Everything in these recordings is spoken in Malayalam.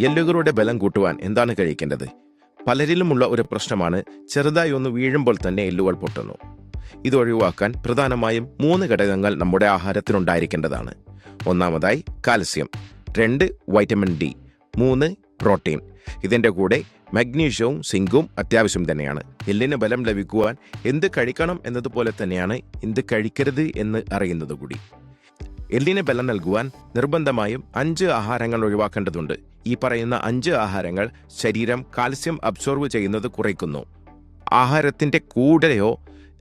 എല്ലുകളുടെ ബലം കൂട്ടുവാൻ എന്താണ് കഴിക്കേണ്ടത്? പലരിലുമുള്ള ഒരു പ്രശ്നമാണ് ചെറുതായി ഒന്ന് വീഴുമ്പോൾ തന്നെ എല്ലുകൾ പൊട്ടുന്നു. ഇത് ഒഴിവാക്കാൻ പ്രധാനമായും മൂന്ന് ഘടകങ്ങൾ നമ്മുടെ ആഹാരത്തിലുണ്ടായിരിക്കേണ്ടതാണ് ഒന്നാമതായി കാൽസ്യം രണ്ട് വൈറ്റമിൻ ഡി മൂന്ന് പ്രോട്ടീൻ. ഇതിന്റെ കൂടെ മഗ്നീഷ്യവും സിങ്കും അത്യാവശ്യം തന്നെയാണ്. എല്ലിന് ബലം ലഭിക്കുവാൻ എന്ത് കഴിക്കണം എന്നതുപോലെ തന്നെയാണ് എന്ത് കഴിക്കരുത് എന്ന് അറിയുന്നത് കൂടി എല്ലിന് ബലം നൽകുവാൻ നിർബന്ധമായും അഞ്ച് ആഹാരങ്ങൾ ഒഴിവാക്കേണ്ടതുണ്ട്. ഈ പറയുന്ന അഞ്ച് ആഹാരങ്ങൾ ശരീരം കാൽസ്യം അബ്സോർവ് ചെയ്യുന്നത് കുറയ്ക്കുന്നു. ആഹാരത്തിന്റെ കൂടെയോ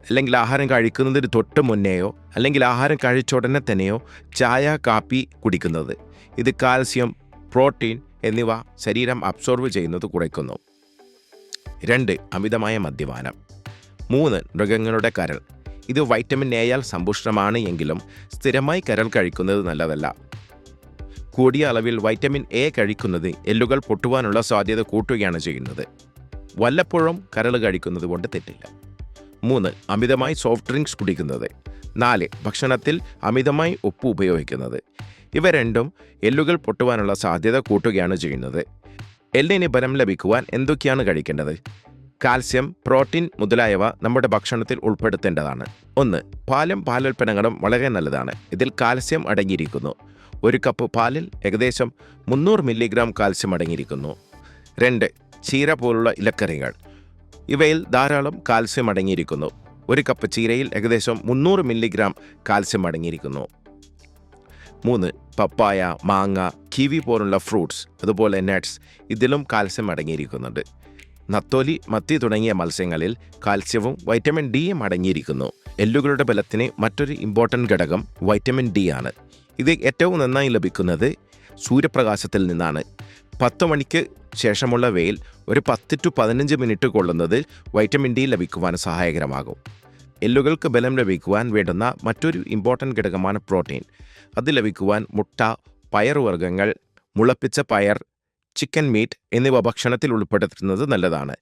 അല്ലെങ്കിൽ ആഹാരം കഴിക്കുന്നതിന് തൊട്ട് മുന്നെയോ അല്ലെങ്കിൽ ആഹാരം കഴിച്ച ഉടനെ തന്നെയോ ചായ കാപ്പി കുടിക്കുന്നത്. ഇത് കാൽസ്യം പ്രോട്ടീൻ എന്നിവ ശരീരം അബ്സോർവ് ചെയ്യുന്നത് കുറയ്ക്കുന്നു. രണ്ട് അമിതമായ മദ്യപാനം. മൂന്ന് മൃഗങ്ങളുടെ കരൾ. ഇത് വൈറ്റമിൻ എയാൽ സമ്പുഷ്ടമാണ് എങ്കിലും സ്ഥിരമായി കരൾ കഴിക്കുന്നത് നല്ലതല്ല. കൂടിയ അളവിൽ വൈറ്റമിൻ എ കഴിക്കുന്നത് എല്ലുകൾ പൊട്ടുവാനുള്ള സാധ്യത കൂട്ടുകയാണ് ചെയ്യുന്നത്. വല്ലപ്പോഴും കരൾ കഴിക്കുന്നത് കൊണ്ട് തെറ്റില്ല. മൂന്ന് അമിതമായി സോഫ്റ്റ് ഡ്രിങ്ക്സ് കുടിക്കുന്നത്. നാല് ഭക്ഷണത്തിൽ അമിതമായി ഉപ്പ് ഉപയോഗിക്കുന്നത്. ഇവ രണ്ടും എല്ലുകൾ പൊട്ടുവാനുള്ള സാധ്യത കൂട്ടുകയാണ് ചെയ്യുന്നത്. എല്ലിന് ബലം ലഭിക്കുവാൻ എന്തൊക്കെയാണ് കഴിക്കേണ്ടത്? കാൽസ്യം പ്രോട്ടീൻ മുതലായവ നമ്മുടെ ഭക്ഷണത്തിൽ ഉൾപ്പെടുത്തേണ്ടതാണ്. ഒന്ന് പാലും പാലുൽപ്പന്നങ്ങളും വളരെ നല്ലതാണ്. ഇതിൽ കാൽസ്യം അടങ്ങിയിരിക്കുന്നു. ഒരു കപ്പ് പാലിൽ ഏകദേശം മുന്നൂറ് മില്ലിഗ്രാം കാൽസ്യം അടങ്ങിയിരിക്കുന്നു. രണ്ട് ചീര പോലുള്ള ഇലക്കറികൾ. ഇവയിൽ ധാരാളം കാൽസ്യം അടങ്ങിയിരിക്കുന്നു. ഒരു കപ്പ് ചീരയിൽ ഏകദേശം മുന്നൂറ് മില്ലിഗ്രാം കാൽസ്യം അടങ്ങിയിരിക്കുന്നു. മൂന്ന് പപ്പായ മാങ്ങ കിവി പോലുള്ള ഫ്രൂട്ട്സ് അതുപോലെ നട്ട്സ് ഇതിലും കാൽസ്യം അടങ്ങിയിരിക്കുന്നുണ്ട്. നത്തോലി മത്തി തുടങ്ങിയ മത്സ്യങ്ങളിൽ കാൽസ്യവും വൈറ്റമിൻ ഡിയും അടങ്ങിയിരിക്കുന്നു. എല്ലുകളുടെ ബലത്തിന് മറ്റൊരു ഇമ്പോർട്ടന്റ് ഘടകം വൈറ്റമിൻ ഡി ആണ്. ഇത് ഏറ്റവും നന്നായി ലഭിക്കുന്നത് സൂര്യപ്രകാശത്തിൽ നിന്നാണ്. പത്ത് മണിക്ക് ശേഷമുള്ള വെയിൽ ഒരു പത്ത് ടു പതിനഞ്ച് മിനിറ്റ് കൊള്ളുന്നത് വൈറ്റമിൻ ഡി ലഭിക്കുവാൻ സഹായകരമാകും. എല്ലുകൾക്ക് ബലം ലഭിക്കുവാൻ വേണ്ടുന്ന മറ്റൊരു ഇമ്പോർട്ടന്റ് ഘടകമാണ് പ്രോട്ടീൻ. അത് ലഭിക്കുവാൻ മുട്ട പയറുവർഗങ്ങൾ മുളപ്പിച്ച പയർ ചിക്കൻ മീറ്റ് എന്നിവ ഭക്ഷണത്തിൽ ഉൾപ്പെടുത്തുന്നത് നല്ലതാണ്.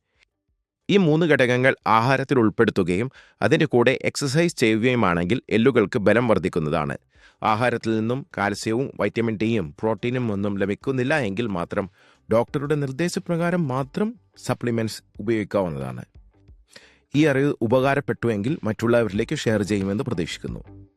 ഈ മൂന്ന് ഘടകങ്ങൾ ആഹാരത്തിൽ ഉൾപ്പെടുത്തുകയും അതിന്റെ കൂടെ എക്സസൈസ് ചെയ്യുകയുമാണെങ്കിൽ എല്ലുകൾക്ക് ബലം വർദ്ധിക്കുന്നതാണ്. ആഹാരത്തിൽ നിന്നും കാൽസ്യവും വൈറ്റമിൻ ഡിയും പ്രോട്ടീനും ഒന്നും ലഭിക്കുന്നില്ല എങ്കിൽ മാത്രം ഡോക്ടറുടെ നിർദ്ദേശപ്രകാരം മാത്രം സപ്ലിമെന്റ്സ് ഉപയോഗിക്കാവുന്നതാണ്. ഈ അറിവ് ഉപകാരപ്പെട്ടുവെങ്കിൽ മറ്റുള്ളവരിലേക്ക് ഷെയർ ചെയ്യുമെന്ന് പ്രതീക്ഷിക്കുന്നു.